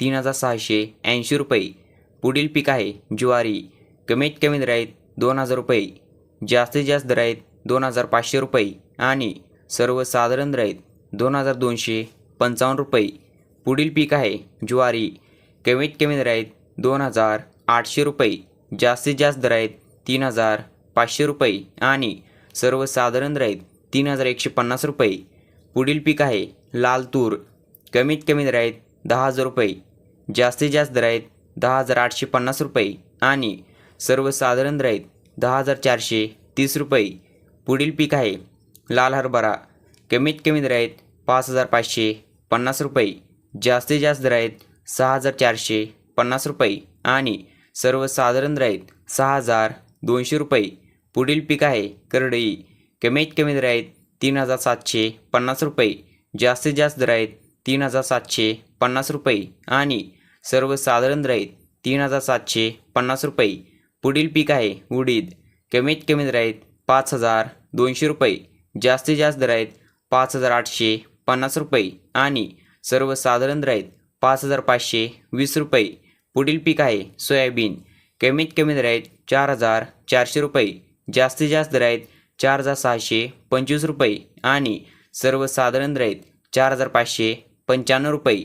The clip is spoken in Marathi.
तीन हजार सहाशे ऐंशी रुपये. पुढील पीक आहे ज्वारी. कमीत कमी दर आहेत दोन हजार रुपये. जास्तीत जास्त दर आहेत दोन हजार पाचशे रुपये आणि सर्वसाधारण दर आहेत दोन हजार दोनशे पंचावन्न रुपये. पुढील पीक आहे ज्वारी. कमीत कमी दर आहेत दोन हजार आठशे रुपये. जास्तीत जास्त दर आहेत तीन हजार पाचशे रुपये आणि सर्वसाधारण दर आहेत तीन हजार एकशे पन्नास रुपये. पुढील पीक आहे लाल तूर. कमीत कमी दर आहेत दहा हजार रुपये. जास्तीत जास्त दर आहेत दहा हजार आठशे पन्नास रुपये आणि सर्वसाधारण दर आहेत दहा हजार चारशे तीस रुपये. पुढील पीक आहे लाल हरभरा. कमीत कमी दर आहेत पाच हजार पाचशे पन्नास रुपये. जास्तीत जास्त दर आहेत सहा हजार चारशे पन्नास रुपये आणि सर्वसाधारण दर आहेत सहा हजार दोनशे रुपये. पुढील पीक आहे करडई. कमीत कमी दर आहेत तीन हजार सातशे पन्नास रुपये. जास्तीत जास्त दर आहेत तीन हजार सातशे पन्नास रुपये आणि सर्वसाधारण दर तीन हजार सातशे पन्नास रुपये. पुढील पीक आहे उडीद. कमीत कमी दर पाच हजार दोनशे रुपये. जास्तीत जास्त दर आहेत पाच हजार आठशे पन्नास रुपये आणि सर्वसाधारण दर पाच हजार पाचशे वीस रुपये. पुढील पीक आहे सोयाबीन. कमीत कमी दर आहेत चार हजार चारशे रुपये. जास्तीत जास्त दर आहेत चार हजार सहाशे पंचवीस रुपये आणि सर्वसाधारण दर चार हजार पाचशे पंच्याण्णव रुपये.